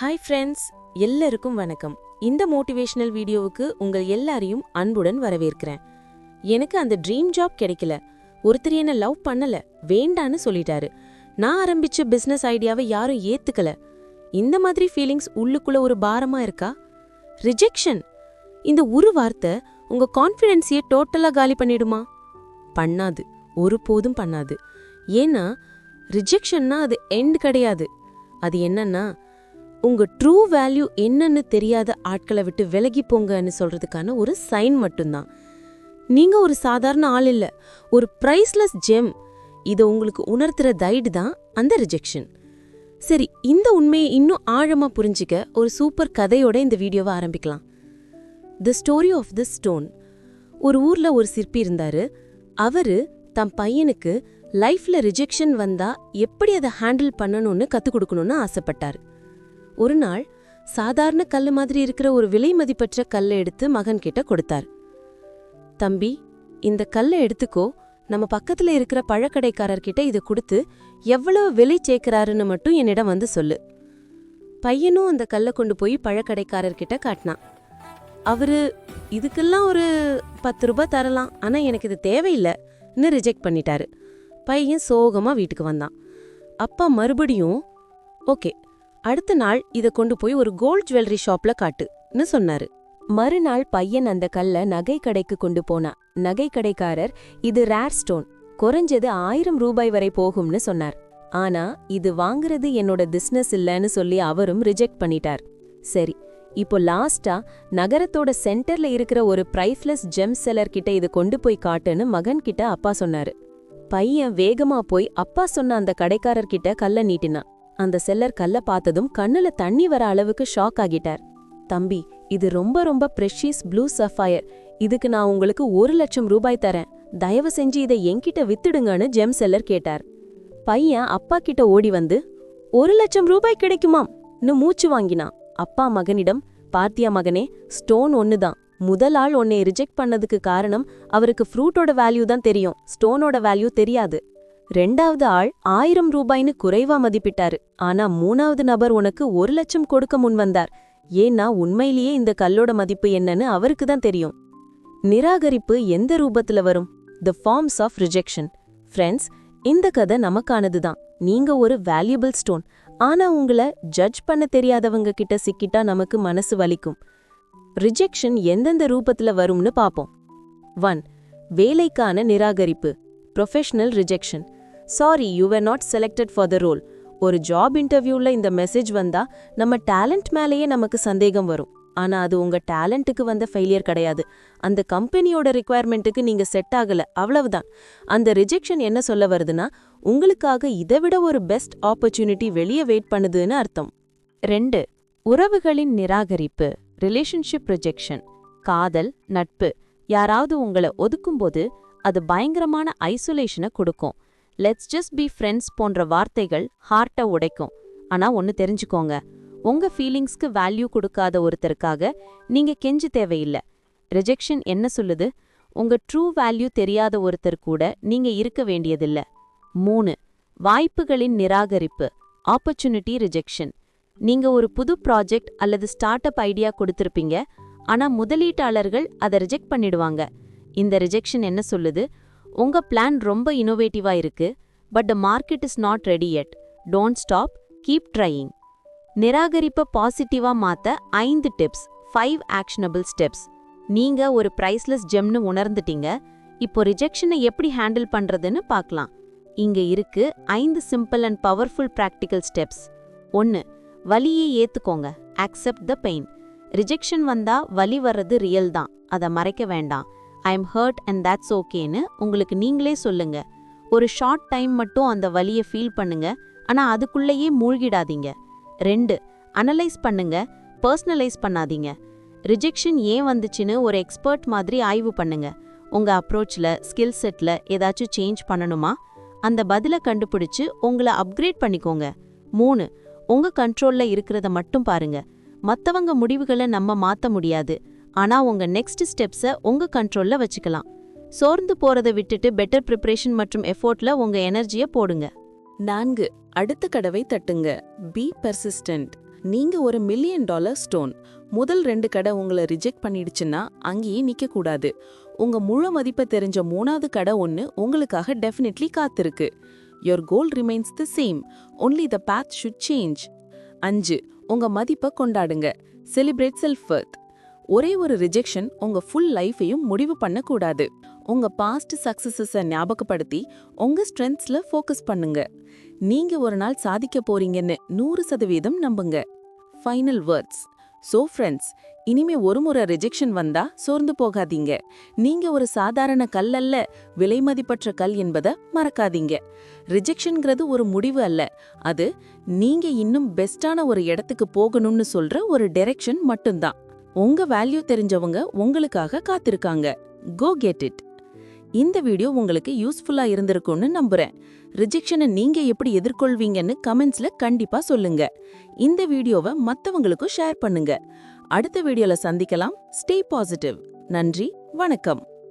Hi friends எல்லாருக்கும் வணக்கம். இந்த மோட்டிவேஷனல் வீடியோவுக்கு உங்கள் எல்லாரையும் அன்புடன் வரவேற்கிறேன். எனக்கு அந்த ட்ரீம் ஜாப் கிடைக்கல. ஒருத்தர் என்ன லவ் பண்ணல வேண்டான்னு சொல்லிட்டாரு. நான் ஆரம்பிச்ச பிசினஸ் ஐடியாவை யாரும் ஏத்துக்கல. இந்த மாதிரி ஃபீலிங்ஸ் உள்ளுக்குள்ள ஒரு பாரமா இருக்கா? ரிஜெக்ஷன் இந்த ஒரு வார்த்தை உங்க கான்ஃபிடென்ஸையே டோட்டலா காலி பண்ணிடுமா? பண்ணாது. ஒருபோதும் பண்ணாது. ஏன்னா ரிஜெக்ஷன்னா அது எண்ட் கிடையாது. அது என்னன்னா உங்க ட்ரூ வேல்யூ என்னன்னு தெரியாத ஆட்களை விட்டு விலகி போங்கன்னு சொல்றதுக்கான ஒரு சைன் மட்டும்தான். நீங்க ஒரு சாதாரண ஆள் இல்ல. ஒரு பிரைஸ்லெஸ் ஜெம் இதை உங்களுக்கு உணர்த்துற தைடு தான் அந்த ரிஜெக்ஷன் சரி இந்த உண்மையை இன்னும் ஆழமா புரிஞ்சுக்க ஒரு சூப்பர் கதையோட இந்த வீடியோவை ஆரம்பிக்கலாம். The story of the stone ஒரு ஊர்ல ஒரு சிற்பி இருந்தாரு. அவரு தம் பையனுக்கு லைஃப்ல ரிஜெக்ஷன் வந்தா எப்படி அதை ஹேண்டில் பண்ணணும்னு கற்றுக் கொடுக்கணும்னு ஆசைப்பட்டாரு. ஒரு நாள் சாதாரண கல் மாதிரி இருக்கிற ஒரு விலை மதிப்பற்ற கல்லை எடுத்து மகன் கிட்ட கொடுத்தார். தம்பி இந்த கல்லை எடுத்துக்கோ. நம்ம பக்கத்துல இருக்கிற பழக்கடைக்காரர்கிட்ட இதை கொடுத்து எவ்வளவு விலை சேர்க்கறாருன்னு மட்டும் என்னிடம் வந்து சொல்லு. பையனும் அந்த கல்லை கொண்டு போய் பழக்கடைக்காரர்கிட்ட காட்டினான். அவரு இதுக்கெல்லாம் ஒரு பத்து ரூபாய் தரலாம். ஆனா எனக்கு இது தேவையில்லைன்னு ரிஜெக்ட் பண்ணிட்டாரு. பையன் சோகமா வீட்டுக்கு வந்தான். அப்பா மறுபடியும் ஓகே அடுத்த நாள் இத கொண்டு போய் ஒரு கோல்ட் ஜுவல்லரி ஷாப்ல காட்டுன்னு சொன்னாரு. மறுநாள் பையன் அந்த கல்ல நகை கடைக்கு கொண்டு போனான் நகை கடைக்காரர் இது ரேர் ஸ்டோன் குறைஞ்சது ஆயிரம் ரூபாய் வரை போகும்னு சொன்னார். ஆனா இது வாங்குறது என்னோட பிசினஸ் இல்லைன்னு சொல்லி அவரும் ரிஜெக்ட் பண்ணிட்டார். சரி இப்போ லாஸ்டா நகரத்தோட சென்டர்ல இருக்கிற ஒரு பிரைஸ்லெஸ் ஜெம் செல்லர் கிட்ட இது கொண்டு போய் காட்டுன்னு மகன் கிட்ட அப்பா சொன்னாரு. பையன் வேகமா போய் அப்பா சொன்ன அந்த கடைக்காரர் கிட்ட கல்ல நீட்டினான். அந்த செல்லர் கல்ல பார்த்ததும் கண்ணுல தண்ணி வர அளவுக்கு ஷாக் ஆகிட்டார். தம்பி இது ரொம்ப ரொம்ப ப்ரெஷியஸ் ப்ளூ சஃபயர் இதுக்கு நான் உங்களுக்கு ஒரு லட்சம் ரூபாய் தரேன். தயவு செஞ்சு இதை என்கிட்ட வித்துடுங்கன்னு ஜெம் செல்லர் கேட்டார். பையன் அப்பா கிட்ட ஓடி வந்து ஒரு லட்சம் ரூபாய் கிடைக்குமாம்னு மூச்சு வாங்கினான். அப்பா மகனிடம் பார்த்தியா மகனே ஸ்டோன் ஒன்னுதான் முதல் ஆள் உன்னை ரிஜெக்ட் பண்ணதுக்கு காரணம் அவருக்கு ஃப்ரூட்டோட வேல்யூ தான் தெரியும். ஸ்டோனோட வேல்யூ தெரியாது. ரெண்டாவது ஆள் ஆயிரம் ரூபாய்னு குறைவா மதிப்பிட்டாரு. ஆனா மூணாவது நபர் உனக்கு ஒரு லட்சம் கொடுக்க முன்வந்தார் ஏன்னா உண்மையிலேயே இந்த கல்லோட மதிப்பு என்னன்னு அவருக்கு தான் தெரியும். நிராகரிப்பு எந்த ரூபத்துல வரும்? The forms of rejection friends இந்த கதை நமக்கானது தான். நீங்க ஒரு வேல்யூபிள் ஸ்டோன் ஆனா உங்களை ஜட்ஜ் பண்ண தெரியாதவங்க கிட்ட சிக்கிட்டா நமக்கு மனசு வலிக்கும். ரிஜெக்ஷன் எந்தெந்த ரூபத்துல வரும்னு பாப்போம். ஒன் வேலைக்கான நிராகரிப்பு. Professional rejection sorry you were not selected for the role ஒரு ஜாப் இன்டர்வியூல இந்த மெசேஜ் வந்தா நம்ம டேலண்ட் மேலேயே நமக்கு சந்தேகம் வரும். ஆனா அது உங்க டேலண்ட்டுக்கு வந்த ஃபெயிலியர் கிடையாது. அந்த கம்பெனியோட ரிக்குவயர்மெண்ட்டுக்கு நீங்க செட் ஆகல. அவ்வளவுதான். அந்த ரிஜெக்ஷன் என்ன சொல்ல வருதுன்னா உங்களுக்காக இதை விட ஒரு பெஸ்ட் ஆப்பர்ச்சுனிட்டி வெளியே வெயிட் பண்ணுதுன்னு அர்த்தம். ரெண்டு உறவுகளின் நிராகரிப்பு ரிலேஷன்ஷிப் ரிஜெக்ஷன் காதல் நட்பு யாராவது உங்களை ஒதுக்கும்போது அது பயங்கரமான ஐசோலேஷனை கொடுக்கும். லெட்ஸ் ஜஸ்ட் பி ஃப்ரெண்ட்ஸ் போன்ற வார்த்தைகள் ஹார்ட்டை உடைக்கும். ஆனா ஒன்னு தெரிஞ்சுக்கோங்க. உங்க ஃபீலிங்ஸ்க்கு வேல்யூ கொடுக்காத ஒருத்தருக்காக நீங்க கெஞ்சு தேவையில்ல. ரிஜெக்ஷன் என்ன சொல்லுது? உங்க ட்ரூ வேல்யூ தெரியாத ஒருத்தர் கூட நீங்க இருக்க வேண்டியதில்ல. மூணு வாய்ப்புகளின் நிராகரிப்பு ஆப்பர்ச்சுனிட்டி ரிஜெக்ஷன் நீங்க ஒரு புது ப்ராஜெக்ட் அல்லது ஸ்டார்ட் அப் ஐடியா கொடுத்துருப்பீங்க. ஆனா முதலீட்டாளர்கள் அதை ரிஜெக்ட் பண்ணிடுவாங்க. இந்த ரிஜெக்ஷன் என்ன சொல்லுது? உங்க பிளான் ரொம்ப இனோவேட்டிவா இருக்கு but the market is not ready yet don't stop keep trying நிராகரிப்பை பாசிட்டிவா மாத்த ஐந்து டிப்ஸ் ஃபைவ் ஆக்ஷனபிள் ஸ்டெப்ஸ் நீங்க ஒரு பிரைஸ்லெஸ் ஜெம்னு உணர்ந்துட்டீங்க இப்போ ரிஜெக்ஷனை எப்படி ஹேண்டில் பண்றதுன்னு பார்க்கலாம். இங்க இருக்கு ஐந்து simple and powerful practical steps ஒன்னு வலியை ஏத்துக்கோங்க. அக்செப்ட் த பெயின் ரிஜெக்ஷன் வந்தா வலி வர்றது ரியல் தான். அதை மறைக்க வேண்டாம். I am hurt and that's ஓகேன்னு உங்களுக்கு நீங்களே சொல்லுங்க. ஒரு ஷார்ட் டைம் மட்டும் அந்த வலியை ஃபீல் பண்ணுங்க. ஆனா அதுக்குள்ளேயே மூழ்கிடாதீங்க. ரெண்டு அனலைஸ் பண்ணுங்க. பர்சனலைஸ் பண்ணாதீங்க. ரிஜெக்ஷன் ஏன் வந்துச்சுன்னு ஒரு எக்ஸ்பர்ட் மாதிரி ஆய்வு பண்ணுங்க. உங்க அப்ரோச்ல ஸ்கில் செட்ல ஏதாச்சும் சேஞ்ச் பண்ணணுமா? அந்த பதிலை கண்டுபிடிச்சு உங்களை அப்கிரேட் பண்ணிக்கோங்க. மூணு உங்க கண்ட்ரோல்ல இருக்கிறத மட்டும் பாருங்க. மத்தவங்க முடிவுகளை நம்ம மாத்த முடியாது. ஆனா உங்க நெக்ஸ்ட் ஸ்டெப்ஸை உங்க கண்ட்ரோல்ல வச்சுக்கலாம். சோர்ந்து போறதை விட்டுட்டு பெட்டர் ப்ரிப்பரேஷன் மற்றும் எஃபோர்ட்ல உங்க எனர்ஜியை போடுங்க. நான்கு அடுத்த கடவை தட்டுங்க. பி பர்சிஸ்டன்ட் நீங்க ஒரு மில்லியன் டாலர் ஸ்டோன் முதல் ரெண்டு கடை உங்களை ரிஜெக்ட் பண்ணிடுச்சுன்னா அங்கேயே நிக்க கூடாது. உங்க முழு மதிப்பை தெரிஞ்ச மூணாவது கடை ஒன்னு உங்களுக்காக டெஃபினெட்லி காத்திருக்கு. Your goal remains the same only the path should change அஞ்சு உங்க மதிப்பை கொண்டாடுங்க. செலிப்ரேட் செல்ஃப் வர்த் ஒரே ஒரு ரிஜெக்ஷன் உங்க ஃபுல் லைஃபையும் முடிவு பண்ணக்கூடாது. உங்க பாஸ்ட் சக்சஸஸை ஞாபகப்படுத்தி உங்க ஸ்ட்ரென்த்ஸ்ல ஃபோக்கஸ் பண்ணுங்க. நீங்க ஒரு நாள் சாதிக்க போறீங்கன்னு நூறு சதவீதம் நம்புங்க. ஃபைனல் வேர்ட்ஸ் ஸோ ஃப்ரெண்ட்ஸ் இனிமே ஒரு முறை ரிஜெக்ஷன் வந்தா சோர்ந்து போகாதீங்க. நீங்க ஒரு சாதாரண கல் அல்ல விலைமதிப்பற்ற கல் என்பதை மறக்காதீங்க. ரிஜெக்ஷன்ங்கிறது ஒரு முடிவு அல்ல. அது நீங்க இன்னும் பெஸ்டான ஒரு இடத்துக்கு போகணும்னு சொல்ற ஒரு டைரக்ஷன் மட்டும்தான். உங்க வேல்யூ தெரிஞ்சவங்க உங்களுக்காக காத்திருக்காங்க. கோ கெட் இட் இந்த வீடியோ உங்களுக்கு யூஸ்ஃபுல்லா இருந்திருக்கும்னு நம்புறேன். ரிஜெக்ஷனை நீங்க எப்படி எதிர்கொள்வீங்கன்னு கமெண்ட்ஸ்ல கண்டிப்பா சொல்லுங்க. இந்த வீடியோவை மத்தவங்களுக்கும் ஷேர் பண்ணுங்க. அடுத்த வீடியோல சந்திக்கலாம். ஸ்டே பாசிட்டிவ் நன்றி. வணக்கம்.